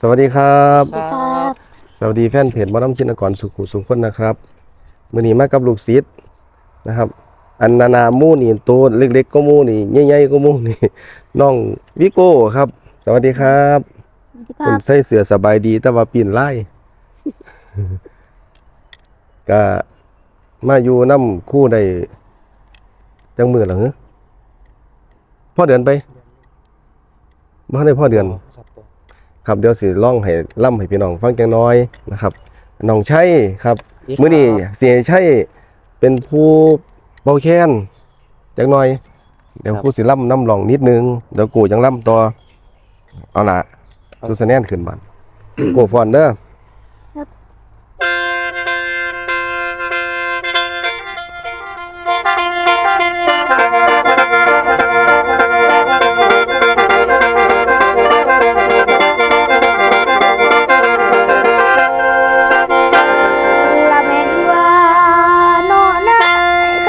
สวัสดีครับ ครับสวัสดีแฟนเพจหมอน้ำชินกรสุขุสุขคนนะครับมื่อนี้มากับลูกศิษย์นะครับ อันนานาหมู่นี่ตัวเล็กๆก็มู่นี่ใหญ่ๆก็มู่นี่น้องวิโก้ครับ สวัสดีครับคคุรัณบใส่เสื้อสบายดี แต่ว่าปีนไล่ก็มาอยู่น้ำคู่ได้จังมือหรอฮะพ่อเดือนไปมาได้พ่อเดือน ครับผมครับเดี๋ยวสิล่องให้ล่ำให้พี่น้องฟังจังน้อยนะครับน้องชัยครับมื้อนี้เสียชัยเป็นผู้เบาแค้นจังน้อย เดี๋ยวครูสิล่ำน้ำลองนิดนึงเดี๋ยวกูจังล่ำต่อเอาละสุสแนนขึ้นบ้านกูฟอนเด้อ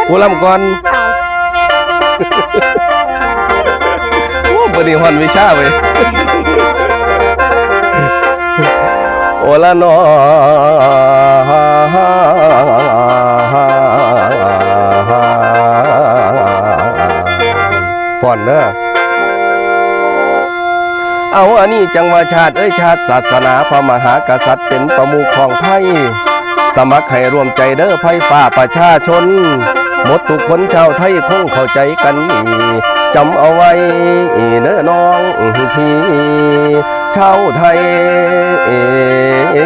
กูล่ำก่อนเอาโอ้บดีฮอนวิชาเว้ยโอละนอฟอนเด้อเอาอันนี้จังว่าชาติเอ้ยชาติศาสนาพระมหากษัตริย์เป็นประมุขของไทย สมัครให้รวมใจเด้อไพ่ฝ่าประชาชน หมดทุกคนชาวไทยคงเข้าใจกันดีจำเอาไว้เด้อน้องพี่ชาวไทยเอย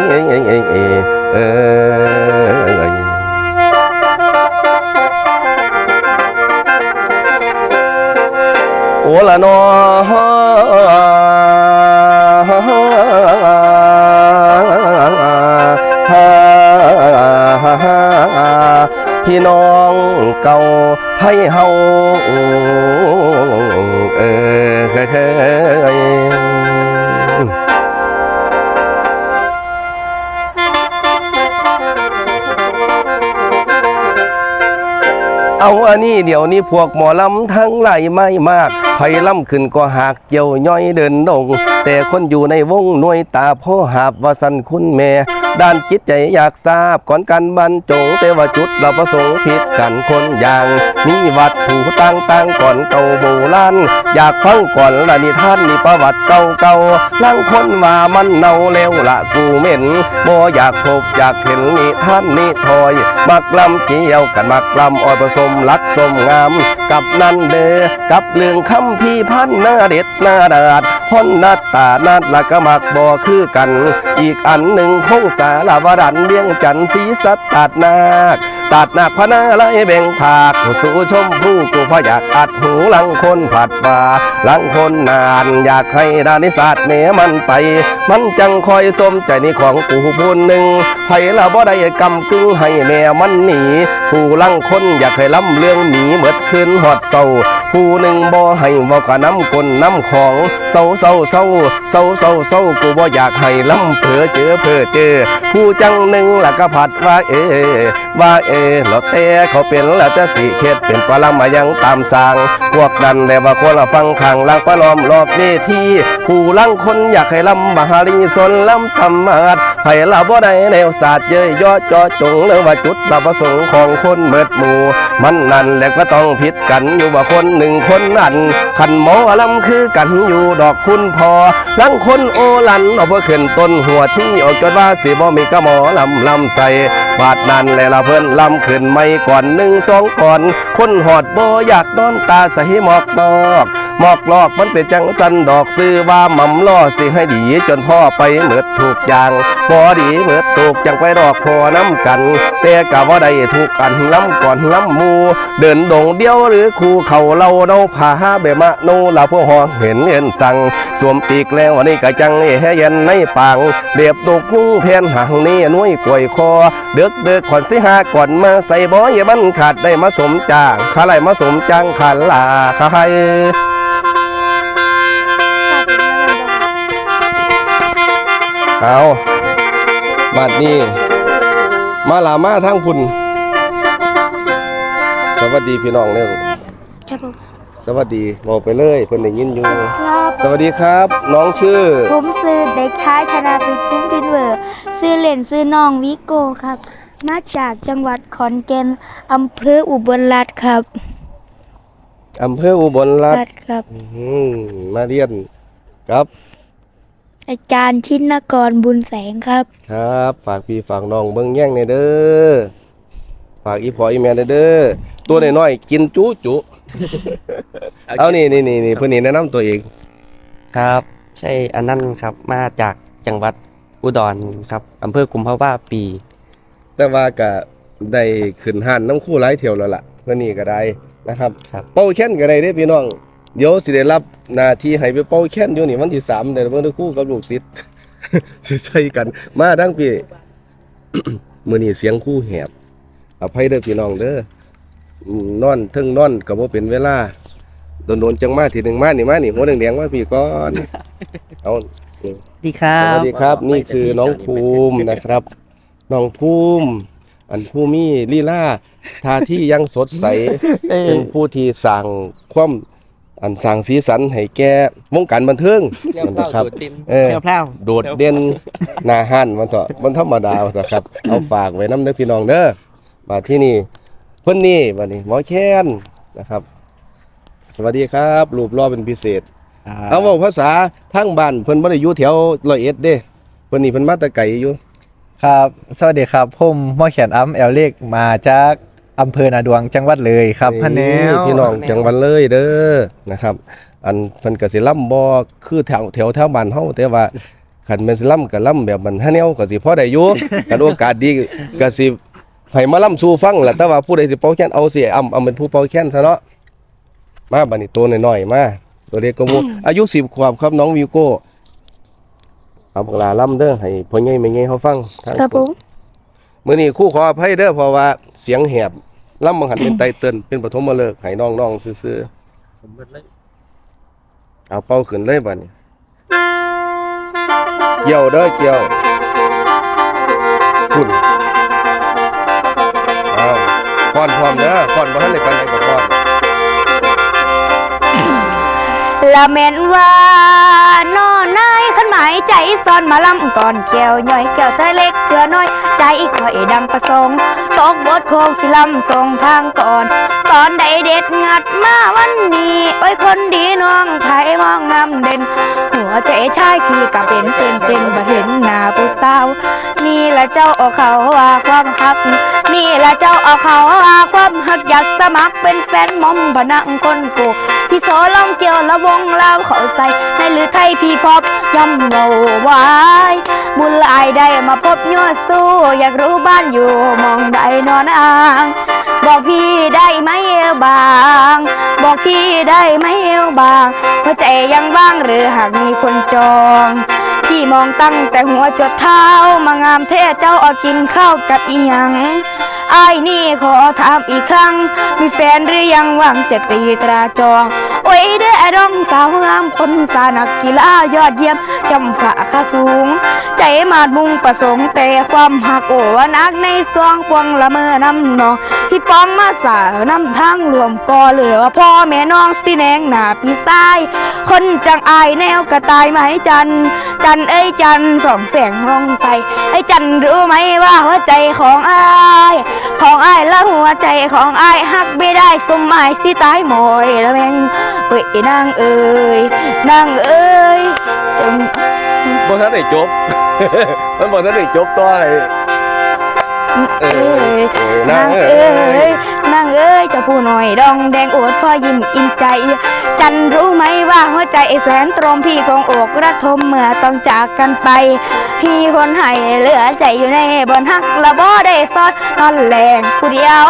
โอละนอพี่น้อง เก่าไทยเฮาเออเคยเคยเอาอันนี้เดี๋ยวนี้พวกหมอลำทั้งหลายไม่มากไผล่ำขึ้นก็หากเจียวย่อยเดินดงแต่คนอยู่ในวงหน่วยตาพ่อหาบว่าสันคุณแม่ ด้านจิตใจอยากทราบก่อนการบรรจงแต่ว่าจุดเราประสงค์ผิดกันคนอย่าง มีวัตถุต่างต่างๆก่อนเก่าโบราณอยากฟังก่อนละนิท่านนี่ประวัติเก่าเก่าๆลังคนว่ามันเน่าแล้วละกูเหม็นบ่อยากพบอยากเห็นนิท่านนิทอย มักลำเกี่ยวกันมักลำอ้อยผสมลักสมงาม กับนั่นเด้อกับเรื่องคำพี่พันหน้าเด็ดหน้าดาดพ่นหน้าตานาดละก็มักบ่คือกัน อีกอันหนึ่งคงสารวดันเลี้ยงจันสีสัตตัดนาคตัดนาคพนาไล่แบ่งผากสู่ชมผู้กูพอยากอัดหูลังคนผัดว่าลังคนนานอยากให้ดานิศาสตร์เนมันไป มันจังคอยสมใจในของกูพูนหนึ่งไผละบ่ได้กำกึ่งให้แม่มันหนี ผู้ลังคนอยากให้ล้ำเรื่องหนีเมิดคืนหอดเศร้า ผู้หนึ่งบ่ให้เว้ากะน้ำกลน้ำของเศร้าเศร้าเศร้าเศร้าเศร้าเศร้ากูบ่อยากให้ลำเผลอเจอเพ้อเจอ ผู้จังหนึ่งละก็ผัดว่าเอ ว่าเอแล้วแต่เขาเป็นแล้วจะสิเฮ็ดเป็นปลามายังตามสางพวกนั้นแต่ว่าคนละฟังขังลังปลอมรอบเวทีผู้ลังคนอยากให้ลำบารีสนลำสมมาดให้ลาบ่ได้แนวศาสตร์เย้ยยอจอจงหรือว่าจุดละประสงค์ของคนเมิดหมู่ มันนั่นแหละก็ต้องผิดกันอยู่ว่าคนหนึ่งคนนั้นขันหมอลำคือกันอยู่ดอกคุณพอลังคนโอลันเอาเพื่อขึ้นต้นหัวที่ออกจนว่าสีบ่มีกระหมอลำลำใส่บาดนั้นและละเพิ่นลำขึ้นไม่ก่อนหนึ่งสองก่อน คนหอดบ่อยากนอนตาใส่หมอกดอกหมอกลอกมันเป็นจังสันดอกซื้อว่าหม่ำล่อสิให้ดีจนพ่อไปเหมือดถูกอย่างบ่ดีเหมือดถูกจังไปดอกพอน้ำกัน แต่กะว่าได้ถูกกันล้ำก่อนล้ำมู เดินดงเดียวหรือคู่เขาเราเนาผาเบมะโนลาพวกหอเห็นเงินสั่งสวมปีกแล้ววันนี้กะจังเฮเย็นในปางเรียบดกงูแผ่นหางนี่นุ่ยกวยคอเดอกเดือกขอนสิหาก่อนมาใส่บ่อยมันขาดได้มาสมจางขาไหลมาสมจางขาลาขายเอาบัดนี้ มาลามาทั้งพุ่น สวัสดีพี่น้องเนี่ยครับผมสวัสดีบอกไปเลยเพิ่นได้ยินอยู่ ครับ สวัสดีครับ น้องชื่อ ผมซื้อเด็กชายธนาวิทย์พุ่มพินเวอร์ ซื้อเล่นซื้อน้องวิโกครับ มาจากจังหวัดขอนแก่นอำเภออุบลรัตน์ครับอำเภออุบลรัตรัน์ตน์ครับ อืมมาเรียนครับ อาจารย์ชินกรบุญแสงครับ ครับ ฝากพี่ฝากน้องเบิ่งแย่งในอยเด้อฝากอีพ่ออีแม่ในอยเด้อตัวน้อยๆกินจุจุเอานี่นี่นี่นี่เพิ่นนี่แนะนำตัวเองครับ ใช่อันนั้นครับมาจากจังหวัด อุดรครับอำเภอกุมภาวะปี แต่ว่าก็ได้ขึ้นห้านน้ำคู่หลายเที่ยวแล้วล่ะเพิ่นนี่ก็ได้นะครับ ครับ เป้าแค้นก็ได้เด้พี่น้องเดี๋ยวสิได้รับหน้าที่ให้ไปเป้าแค้นอยู่นี่วันที่3เดี๋ยวเบิ่งทุกคู่กับลูกศิษย์ สิใส่กัน มาทั้งพี่ มื้อนี้เสียงคู่แหบอภัยเด้อพี่น้องเด้ออืมนอนเทึงนอนก็บ่เป็นเวลาโดนๆจังมาทีหนึงมานี่มานี่หัวแดงๆมาพี่ก่อน เอานี่ ดีครัสบวัสดีครับนี่คือน้องภูมินะครับ น้องภูมิ อันผู้มีลีลาทาที่ยังสดใสเป็นผู้ที่สั่งความอันสั่งสีสันให้แก่วงการบันเทิงนั่นนะครับเออแพร่วโดดเด่นหน้าหันมันเถอะมันธรรมดาว่าเถอะครับ เอาฝากไว้น้ำเด้อพี่น้องเด้อมาที่นี่เพิ่นนี่บัดนี้หมอแค้นนะครับ สวัสดีครับรูปรอเป็นพิเศษ เอาเว้าภาษาทางบ้านเพิ่นบ่ได้อยู่แถวร้อยเอ็ดเด้เพิ่นนี่เพิ่นมาแต่ไกลอยู่ครับ สวัสดีครับผมหมอเขียนอ้ำแอลเล็กมาจากอำเภอนาดวงจังหวัดเลยครับพันแนวพี่น้องจังหวัดเลยเด้อนะครับ อันเพิ่นก็สิล่ำบ่คือแถวแถวแถวบ้านเฮาแต่ว่าคันแม่นสิล่ำก็ล่ำแบบมันฮะแนวก็สิพอได้อยู่กันโอกาสดีก็สิให้มาล่ำสู่ฟังแหละแต่ว่าผู้ใดสิเป่าแค้นเอาสิอำอำเป็นผู้เป่าแค้นซะเนาะมาบัดนี้ตัวน้อยๆมา ตัวเล็กก็บ่อายุ10ขวบครับน้องวิวโก้เอาบักลาล่ำเด้อให้พ่อใหญ่แม่ใหญ่เฮาฟังทางครับผมมื่อนี้ครู่ขออภัยเด้อเพราะว่าเสียงแหบล่ำบังหันเป็นไตเติ้นเป็นปฐมฤกษ์ให้น้องๆซื่อๆเอาเป่าขึ้นเลยบัดนี้เกี่ยวเด้อเกี่ยวคุณเอาก่อนพร้อมเด้อก่อนบ่ทันได้ปานใดก็ก่อน ละเม่นว่านอนายขันหมายใจซ่อนมาลำก่อนแก้วย่อยแก้วเตยเล็กเกลือน้อย ใจคอยดังประสงค์ตกบทโคงสิลำส่งทางก่อน ตอนใดเด็ดงัดมาวันนี้โอ้ยคนดีน้องไทยมองงามเด่น หัวใจชายพี่กับเป็นเป็นเป็นบัดเห็นหน้าผู้สาวนี่ละเจ้าเอเขาว่าความฮัก นี่ละเจ้าเอาเขาว่าความฮักอยากสมัครเป็นแฟนมอมบนังคนกูพี่โซลองเกี่ยวละวงลาวเขาใส่ในหรือไทยพี่พบย่ำเงาไว้บุญหลายได้มาพบยอดสู้อยากรู้บ้านอยู่มองใดนอนอ่างบอกพี่ได้ไหมเอวบาง บอกพี่ได้ไหมเอวบางหัวใจยังว่างหรือหากมีคนจอง พี่มองตั้งแต่หัวจดเท้ามางามเท่เจ้าเอากินข้าวกับอีหยัง ไอ้ายนี่ขอถามอีกครั้ง มีแฟนหรือยังหวังจะตีตราจอง โอ้ยเด้อไอ้ดองสาวงามคนสานักกีฬายอดเยี่ยมจำฝาขาสูง ใจมาดมุ่งประสงค์แต่ความหักโอ้นักในสวงพวงละเมอน้ำนองพี่ป้องมาสาวนำทางรวมก่อเหลือพ่อแม่น้องสิแนงหนาพี่สายคนจังอายแนวกระตายไหมจัน จันเอ้ยจันสองแสงลงไปไอ้จันรู้ไหมว่าหัวใจของอายของอายและหัวใจของอายหักไม่ได้สมหมายสิตายหมอยละแมงเฮ้ยนางเอ้ยนางเอ้ยจงบ่ทันได้จบ มันบ่ทันได้จบต่อให้เอเอ้อยเออนางเอ้เอ้ยยนาง เอ้ยเจะผู้หน่อยดองแดงโอดพ่อยิ้มอินใจ จันรู้ไหมว่าหัวใจแสนตรมพี่ของอกระทมเมื่อต้องจากกันไป พี่คนให้เหลือใจอยู่ในบนหักละบ่ได้ซอดนอนแหลงผู้เดียว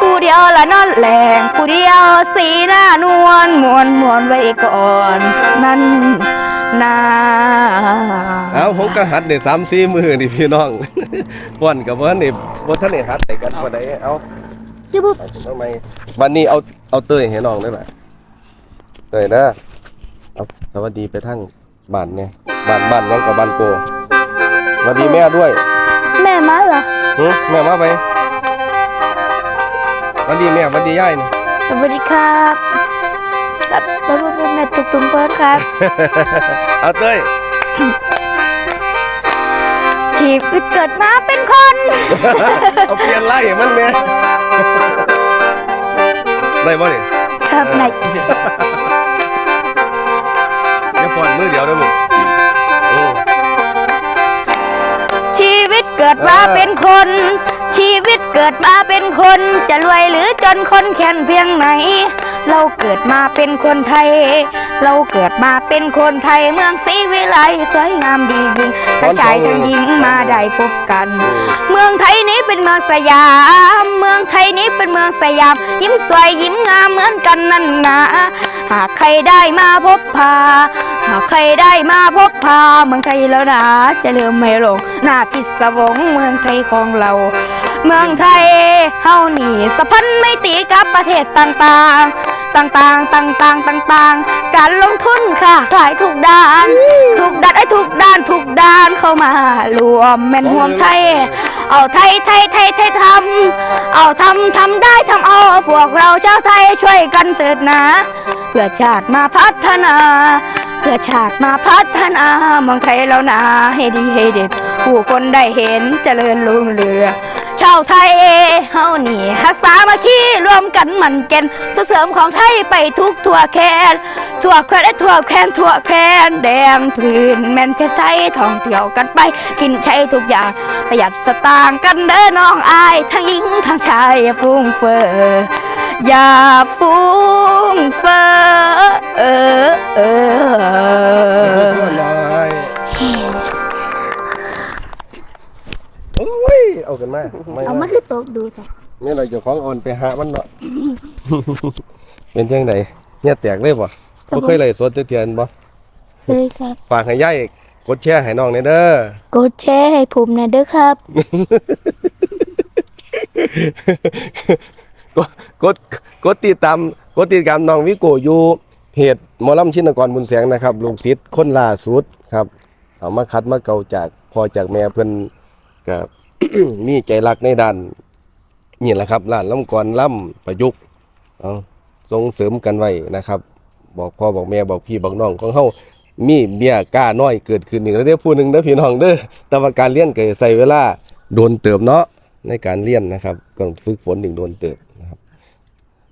ผู้เดียวละนอนแหลงผู้เดียวสีหน้านวลมวนมวนไว้ก่อนนั่นนาเอาผมก็หัดได้3 4มื้อนี่พี่น้อง ป้อนก็บ่ทันได้บ่ทันได้หัดได้กันบ่ได้เอา จิ๊บปุ๊บทำไมวันนี้เอาเอาเตยให้น้องได้ไหมเตยนะเอาสวัสดีไปทั้งบ้านเนี่ยบ้านบ้านน้องกับบ้านโกสวัสดีแม่ด้วย แม่มาเหรอหึแม่มาไปสวัสดีแม่สวัสดียายนี่ สวัสดีครับกับแล้วก็เป็นแม่ทุกทุกๆคนครับ เอาเต้ย ชีวิตเกิดมาเป็นคน เอาเปลี่ยนไล่ให้มันแม่ได้บ่นี่ครับนายอย่าฟอนมือเดียวเด้อมึงโอ้ชีวิตเกิดมาเป็นคน ชีวิตเกิดมาเป็นคน จะรวยหรือจนคนแค้นเพียงไหน เราเกิดมาเป็นคนไทย เราเกิดมาเป็นคนไทยเมืองศรีวิไลสวยงามดียิ่งทั้งชายทั้งหญิงมาได้พบกัน เมืองไทยนี้เป็นเมืองสยาม เมืองไทยนี้เป็นเมืองสยาม ยิ้มสวยยิ้มงามเหมือนกันนั่นนะหากใครได้มาพบพา หากใครได้มาพบพา เมืองไทยแล้วนะจะลืมไม่ลงหน้าพิศวงเมืองไทยของเรา เมืองไทยเฮานี่สะพันไม่ตีกับประเทศต่างๆ ต่างๆ ต่างๆ ต่างๆ การลงทุนค่ะ ขายทุกด้าน ทุกด้านไอ้ยทุกด้านทุกด้านเข้ามารวมแม่นห่วมไทย เอาไทยไทยไทยไทยทำเอาทำทำได้ทำเอาพวกเราชาวไทยช่วยกันเถิดนะ เพื่อชาติมาพัฒนาเพื่อชาติมาพัฒนาเมืองไทยแล้วนะให้ดีให้เด็ด ผู้คนได้เห็นเจริญรุ่งเรืองชาวไทยเฮานี่รักษามาคีรวมกันมันเก่นส่งเสริมของไทยไปทุกทั่วแคนทั่วแควนและทั่วแคนทั่วแคนแดงพื้นแม่นเพชรไทยท่องเที่ยวกันไป กินใช้ทุกอย่างประหยัดสตางค์กันเด้อน้องอาย ทั้งหญิงทั้งชายฟุ้งเฟ้อ อย่าฟุ้งเฟ้อเออเออส่วนน้ยโอ้ยเอากันมาไม่เอามาคือต๊ะดูจ้ะนี่เราจะของอ่อนไปหามันเนาะเป็นจังไดเนี่ยแตกเลยบ่บ่เคยไล่สดเทื่อนบ่เคยครับฝากให้ย่ายกดแชร์ให้น้องหน่อยเด้อกดแชร์ให้ผมนะเด้อครับ กดกดกดติดตามกดติดตามน้องวิโกอยู่เพจหมอลำชินกรบุญแสงนะครับลูกศิษย์คนล่าสุดครับเอามาคัดมาเกาจากพ่อจากแม่เพิ่นกับมีใจรักในด้านนี่แหละครับร้านล้ำกรล่ำประยุกต์เอาส่งเสริมกันไว้นะครับ บอกพ่อบอกแม่บอกพี่บอกน้องของเฮามีเบี้ยก้าน้อยเกิดขึ้นอีกแล้วเด้อผู้หนึ่งเด้อพี่น้องเด้อแต่ว่าการเรียนก็ใส่เวลาโดนเติบเนาะในการเรียนนะครับต้องฝึกฝนอีกโดนเติบ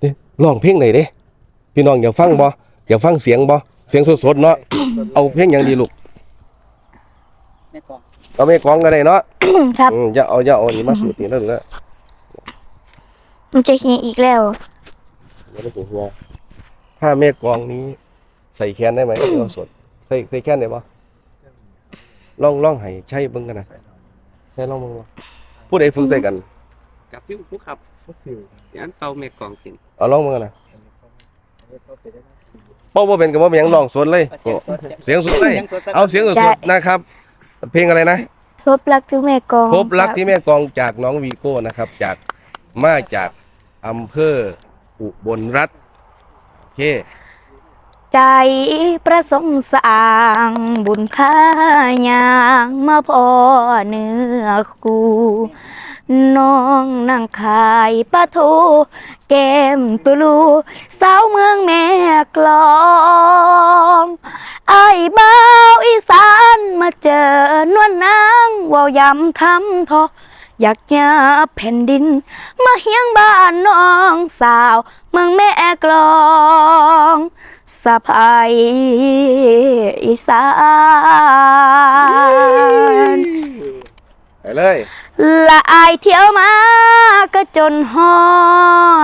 นะครับเด้ร้องเพลงไหนเด้ พี่น้องอยากฟังบ่อยากฟังเสียงบ่เสียงสดๆเนาะเอาเพลงหยังดีลูกเอาไม่กลองก็ได้เนาะครับอืมอย่าเอาอย่าเอานี่มาสูตรนี่แล้วนะมันจะเฮียอีกแล้วอย่าไปถึงเฮียถ้าแม่กลองนี้ ใส่แคนได้ไหมเอาสดใส่ใส่แคนได้บ่ลองลองให้ใช้เบิ่งกันนะใช้ลองเบิ่งบ่ผู้ใดฝึกใส่กันกับฟิวผู้ขับยันเป่าเมกองกิน เอาลองเบิ่งกันนะเป้าบ่เป็นก็บ่เป็นหยังลองสดเลยโอ้เสียงสดเลย เอาเสียงสดๆนะครับ เพลงอะไรนะ พบรักทุกแม่กองพบรักที่แม่กองจากน้องวีโก้นะครับ จากมาจากอำเภออุบลรัฐโอเค ใจประสงค์สร้างบุญพายางมาพอเนื้อกู น้องนั่งขายปลาทูแก้มตุลูสาวเมืองแม่กลองไอ้บ้าวอีสานมาเจอนวลนางว่ายำทำทออยากยาแผ่นดิน มาเฮียงบ้านน้องสาวเมืองแม่กลองสะพายอีสาน ไปเลยละอายเที่ยวมาก็จนฮอ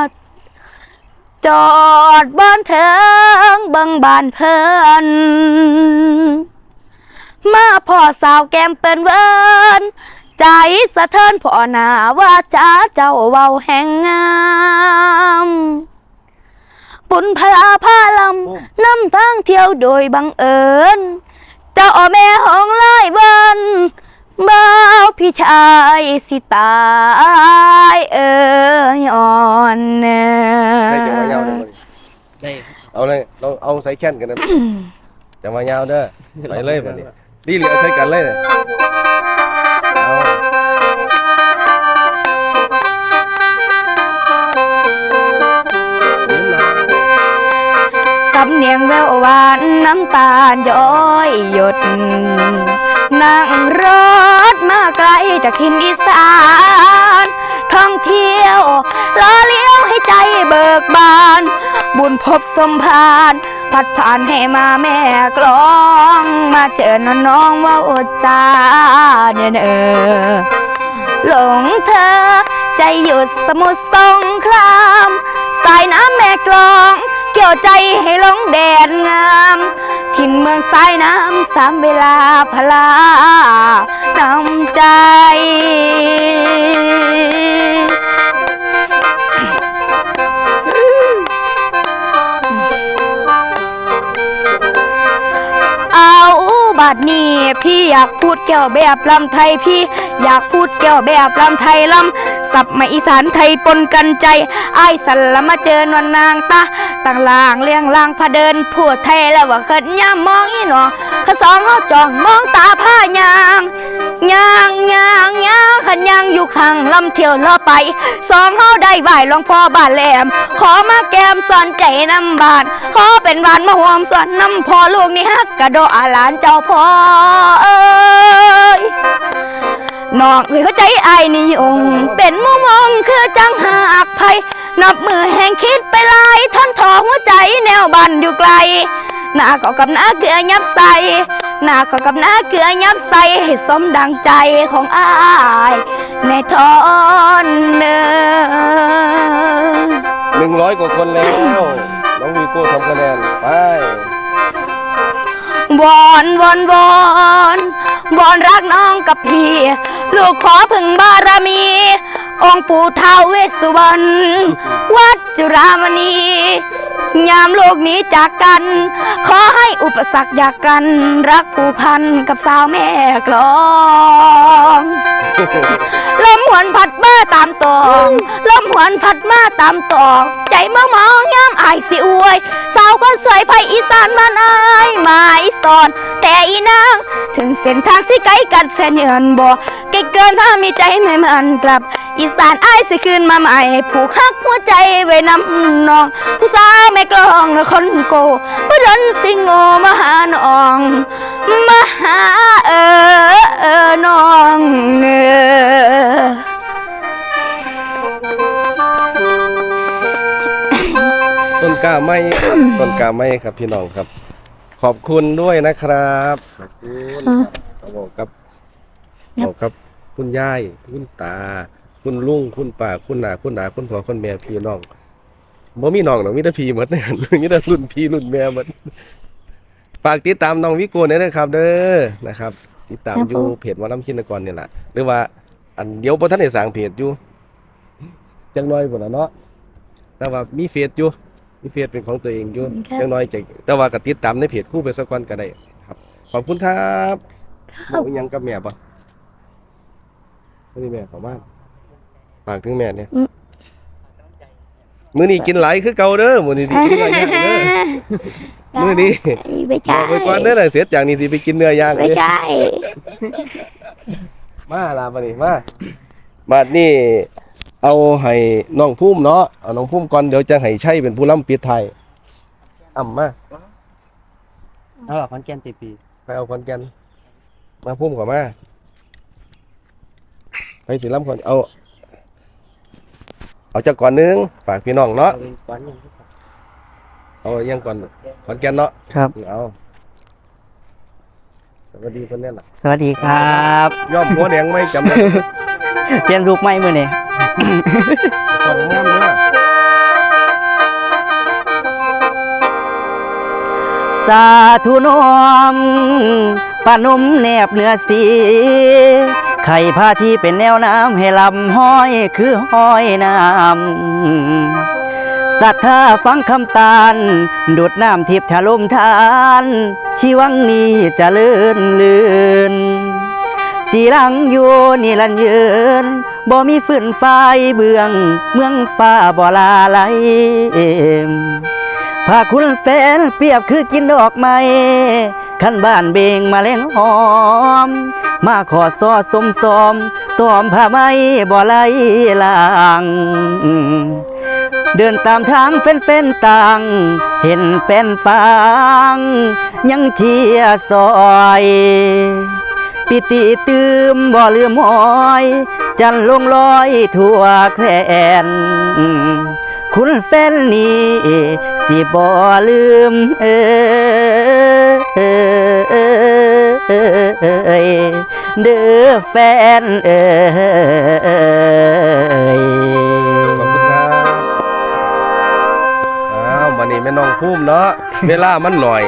ด จอดบ้านเถิงเบิงบ้านเพิ่นมาพ่อสาวแก้มเปิ้นเวินใจสะเทินพ่อหน้าว่าจ้าเจ้าเว้าแห่งงามปุนพลาพาลำนำทางเที่ยวโดยบังเอิญ เจ้าแม่ห้องไล่เบิน บ่าวพี่ชายสิตายเอ้ยอ่อนเนใส่จังหวะยาวเด้อบัดนี้ได้เอาเลยเราเอาใส่แค้นกันนะจังหวะยาวเด้อไปเลยบัดนี้ดีเหลือใส่กันเลยเนี่ยเอา เนียงแววหวานน้ำตาลย้อยหยด นั่งรถมาไกลจากทินอีสาน ท่องเที่ยวล้อเลี้ยวให้ใจเบิกบาน บุญพบสมพานพัดผ่านให้มาแม่กลอง มาเจอน้องน้องว่าอดจาเนี่ยเออหลงเธอ ใจหยุดสมุทรสงคราม สายน้ำแม่กลอง เกี่ยวใจให้หลงแดนงาม ถิ่นเมืองสายน้ำสามเวลาพลานำใจเอาบัดนี้พี่อยากพูดแก้วแบบลำไทยพี่อยากพูดแก้วแบบลำไทยลำ สับมาอีสานไทยปนกันใจไอ้สันละมาเจอนวลนางตาต่างลางเลี้ยงลางพาเดินพูดไทยแล้วว่าเขินย่ามมองอีหนอข้าสองเขาจ้องมองตาผ้ายางยางยางยางขันยางอยู่ข้างลำเที่ยวล่อไป สองเฮาได้ไหวหลวงพ่อบาทแหลม ขอมาแก้มสอนใจน้ำบาทขอเป็นหวานมาหวมสอนน้ำพอลูกนี่ฮักกระโดอาหลานเจ้าพ่อเอ้ย นอกเหลือใจไอ้ายนี่องค์เป็นมุมองคือจังหากไพนับมือแห่งคิดไปหลายท่อนทอหัวใจแนวบันอยู่ไกล หน้าก็กับหน้าเกลือยับใส่หน้าก็กับหน้าเกลือยับใส่ให้สมดังใจของอายในทอนเนื้อหนึ่งร้อยกว่าคนแล้ว น้องวีโก้ทำคะแนน ไปวอนวอนวอน วอนรักน้องกับพี่ ลูกขอพึ่งบารมี องค์ปู่ท้าวเวสสุวรรณวัดจุรามณี ยามโลกนี้จากกัน ขอให้อุปสรรคอยากกัน รักผูกพันกับสาวแม่กลอง ลมหวนพัดมาตามตองลมหวนพัดมาตามตอง ใจเมื่อมองยามอายสิอวยสาวคนสวยไพอีสานบ้านอายมาอีสอนแต่อีนางถึงเส้นทางสิไกลกันแสนเยินบ่ไกลเกินถ้ามีใจไม่มันกลับ อีสานอายสิคืนมาใหม่ผูกฮักหัวใจไว้นำน้องผู้สาวแม่กลองและคนโกผู้ดนสิงโงมาหาน้อง มาหาเออเออน้องเออต้นกล้าไม้ครับต้นกล้าไม้ครับพี่น้องครับ ขอบคุณด้วยนะครับขอบคุณครับบอกครับบอกครับ คุณยายคุณตา คุณลุงคุณป้าคุณนาคุณนาคุณพ่อคุณแม่พี่น้องบ่มีน้องหรอกมีแต่พี่หมดเนี่ยมีแต่รุ่นพี่รุ่นแม่หมด ฝากติดตามน้องวิโก้เนี่ยนะครับ เด้อนะครับติดตามครับอยู่ผมเพจหวาลำชินกรเนี่ยแหละหรือว่าอันเดียวพอท่านได้สร้างเพจอยู่จังน้อยพุ่นน่ะเนาะแต่ว่ามีเฟซอยู่มีเฟซเป็นของตัวเองอยู่ครับ จังน้อยจะแต่ว่าก็ติดตามในเพจคู่ไปสักวันก็ได้ครับ ขอบคุณครับบอกอีหยังกับแม่ปะนี่แม่ขอบ้านฝากถึงแม่เนี่ยอืมมื้อนี้กินหลายคือเก่าเด้อมื้อนี้สิกินเนื้อย่างเด้อ มื้อนี้ไม่บใช่อกไปก่อนเด้อน่ะเสร็จจากนี้สิไปกินเนื้อย่างไม่เด้อใช่ มาลาบัดนี้มาบัดนี้เอาให้น้องพุ่มเนาะเอาน้องพุ่มก่อนเดี๋ยวจะให้ใช้เป็นผู้ล่ำปิดไทยอ่ำมาเอาหรอคอนแกนตีปีไปเอาคนกันมาพุ่มก่อนมาไปสิล่ำก่อนเอา เอาจากก่อนหนึงฝากพี่น้องเนาะ เอาเป็นก้อนยังเอายังก่อนขอนแก่นเนาะครับ เอาสวัสดีคนนี้ล่ะสวัสดีครับย่อมหัวแดงไม่จำได้เปลี่ยนรูปใหม่มื้อนี้ขอบงามเนาะสาธุนอมปานมแนบเนื้อสี ไข่พาที่เป็นแนวน้ำให้ลำห้อยคือห้อยน้ำ ศรัทธาฟังคำตาลดูดน้ำทิพย์ชะลมทาน ชีวังนี้จะเลื่นลื่นจีรังอยู่นี่ลันยืนบ่มีฝืนไฟเบือง เมืองฟ้าบ่ลาไหลพาคุณแฟนเปรียบคือกินดอกไม้ขันบ้านเบงมาเล่งหอม มาขอซอสมสมตอมผ้าไหมบ่ไหลลาง เดินตามทางเป็นเส้นต่าง เห็นเป็นปางยังเชียซอย ปิติตืมบ่ลืมหอย จันลงลอยทั่วแคลนคุณแฟนนี้สิบ่ลืมเอยเด้อแฟนเอ้ย แม่น้องพุ่มเนาะ เวลามันหน่อย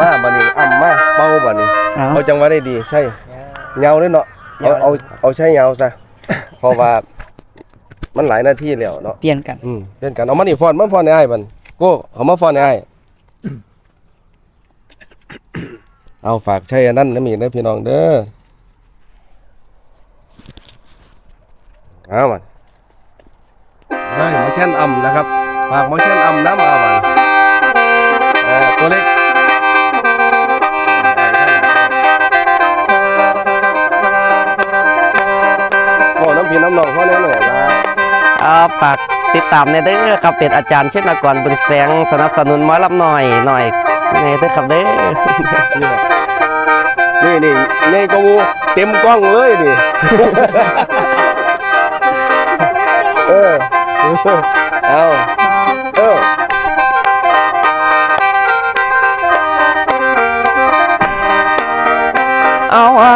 มาบันนี้อ่ำมาเป้าบันนี้เอาเอาจังหวะได้ดี ใช่เงาเลยเนาะ เอาเอาเอาใช้เงาซะ เพราะว่ามันหลายหน้าที่แล้วเนาะ เปลี่ยนกัน อืมเล่นกันเอามานี่ฟอนมาฟอนในไอ้ายบันโก้เอามาฟอนในไอ้ายเอาฝากใช้อันนั้นนะมีเด้อพี่น้องเด้อเอามันได้หมอแค้นอ่ำนะครับฝากหมอแค้นอ่ำน้ำเอามันเอ่อ ตัวเล็กโอ้น้ำพี่น้ำนองเขาแน่หน่อยนะเอาฝากติดตามในเด้อครับเป็นอาจารย์เช่นนกรบุญแสงสนับสนุนหมอลำหน่อยหน่อยในเด้อครับเด้อนี่นี่นี่กงูเต็มกล้องเลยนี่เออเอา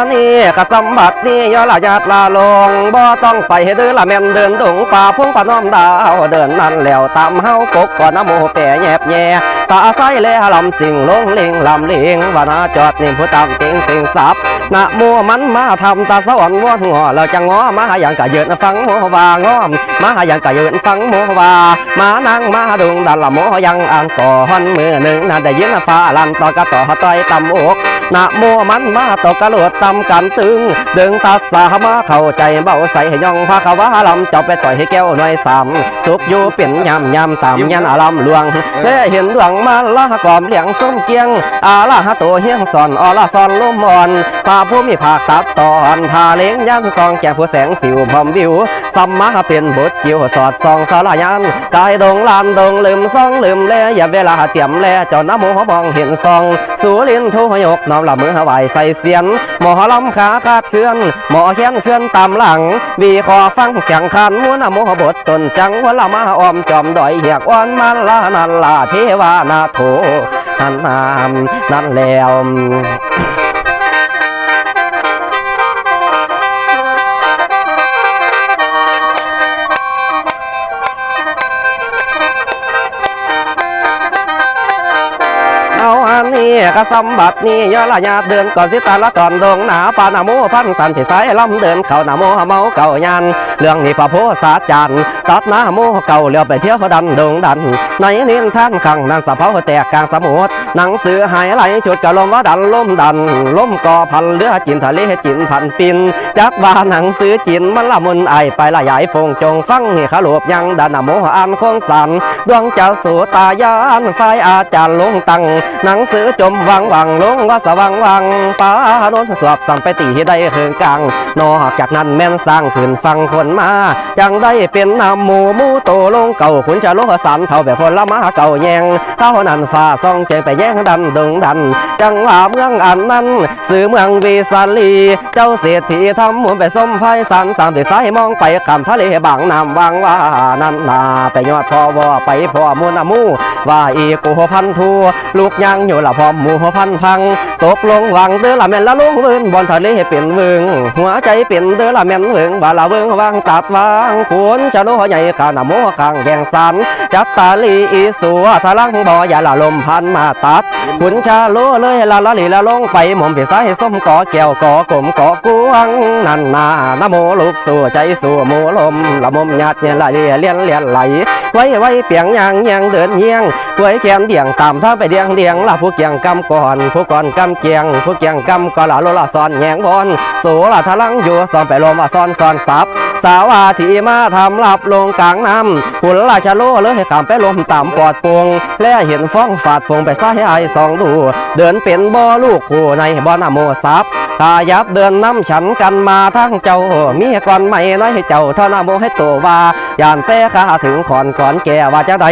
นนี้กสมบัตินี่ย่อละญาตลาลงบ่ต้องไปเด้อละแม่นเดินดงป่าพงป่าน้อมดาวเดินนั่นแล้วตามเฮากกก่อนนะโมแปรแยบแย่ตาใสแลลำสิงลงเลงลำเลงวานาจอดนี่ผู้ตามติงสิงสับนะโมมันมาทำตาสวรรค์วอนงอแล้วจะงอมาหาอย่างกะเยินฟังโมวางอมมาหาอย่างกะเยินฟังโมวามานั่งมาดุงดันละโมยังอ่านก่อนมือหนึ่งนั่นได้ยินฟ้าลันต่อกะต่อต่อยตำอก นะโมมันมาตกกระโดดตำกันตึง ดึงตาสามาเข้าใจเบาใส่ให้ย่องพาขาวาลำเจ้าไปต่อยให้แก้วหน่อยสามสุกอยู่เป็นยำยำตามยันอารามหลวงเล่เห็นดวงมาละกอมเหลียงส้มเกียง อาละหะโตเฮียงสอนออละซอนลุ่มอ่อนพาผู้มีภาคตัดตอนทาเล้งยันซองแก่ผู้แสงสิวพรมวิวสัมมาเป็นบทจิวสอดส่องสารยันกายดงลานดงลืมซองลืมแลอย่าเวลาเตรียมแลจอน้ำโมมองเห็นซองสูลินทุยกน้อมละมือหวายใส่เสียนหมอลำขาคาดเคลื่อนหมอเขียนเคลื่อนตามหลัง วีคอฟังเสียงคันม้วนโมบทตนจังวละมาออมจอมดอยเหียกอ้อนมันลานันลาเทวานาโถนันนามนั่นแล้ว นี้ก็สมบัตินี่ย่อละญาเดินก่อนสิตาละตอนดงหนาปานาโมพันสันผิสายลำเดินเข้านาโมเมาเก่ายัน เรื่องนี้พระโพสาจันตัดหนาโมเก่าเลี้ยวไปเที่ยวดันดงดัน ในนินท่านขังนั้นสะเพาแตกกลางสมุทรหนังสือหายไหลจุดกะลมว่าดันล้มดันล้มก่อพันเรือจินทะเลจินพันปินจักว่าหนังสือจินมันละมุนไอไปละยายฟงจงฟังนี่ขลุบยังดันนะโมอันคงสันดวงจะสู่ตายานไฟอาจารย์ลงตังหนังสือจมวังวังลงว่าสว่างวังป้าโนนสอบสั่งไปตีให้ได้เคืองกลางนอกจากนั้นแม่นสร้างขึ้นฟังคนมาจังได้เป็นนำหมูมูโตลงเก่าขุนจะโลกสันเท่าแบบคนละมาเก่าแยงเท่านั้นฟ้าซองใจไปแย่งดันดงดัน จังว่าเมืองอันนั้นสื่อเมืองวีสาลีเจ้าเศรษฐีทำหมุนไปส้มไพ่สันสามไปสายมองไปคำทะเลบางน้ำวางว่านั้นนาไปยอดพ่อวอไปพ่อมูนามูว่าอีกูพันทัวลูกยังอยู่ละพร้อมหมูหัวพันพัง ตกลงวังเด้อละแม่นละลุงเวินบอนทะเลเป็นเวิงหัวใจเป็นเด้อละแม่นเวิงบาละเวิงวางตัดวางควรจะโลใหญ่ขาหนาโมข้างแยงสันจักตาลีอีสัวทะลังบ่ออย่าละลมพันมาตัดขุนชาโลเลยละละลีละลงไปหม่อมเพียสายส้มกอแก้วกอกลมกอกวงนันนานะโมลูกสู่ใจสู่หมูลมละมมหยาดเนี่ยละเลียเลียนเลียนไหลไว้ไว้เปียงยางยางเดินเยียงกวยแขนเดียงตามท่าไปเดียงเดียงละผู้เกียงกำก่อนผู้ก่อนกำเกียงผู้เกียงกำก็ละโลละซอนแยงบอนโสละทะลังอยู่ซอนไปลมว่าซอนซอนซับ สาวาทีมาทำลับลงกลางน้ำหุ่นราชโลเลยให้ขามไปลมต่ำปอดปวงและเห็นฟ้องฝาดฟงไปซ้ายไอสองดู เดินเป็นบ่อลูกคู่ในบ่อนโมซับตายับเดินน้ำฉันกันมาทั้งเจ้า มีก่อนไม่น้อยให้เจ้าท่านาโมให้ตัวว่าย่านแต่ข้าถึงขอนก่อนแก่ว่าจะได้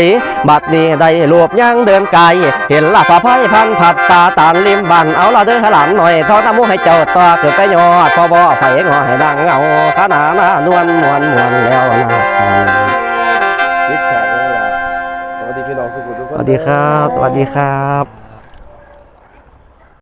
บัดนี้ได้รวบยังเดินไกลเห็นละพะไพ่พันผัดตาตานริมบันเอาละเด้อหลานหน่อยท่านาโมให้เจ้าตัวขึ้นไปยอดพอบ่ไผงอให้ดังเอาขนานานวลวนมวนแล้วนะคิดฉากแล้วล่ะสวัสดีพี่น้องสุขุมทุกคสนวัสดีครับ สวัสดีครับ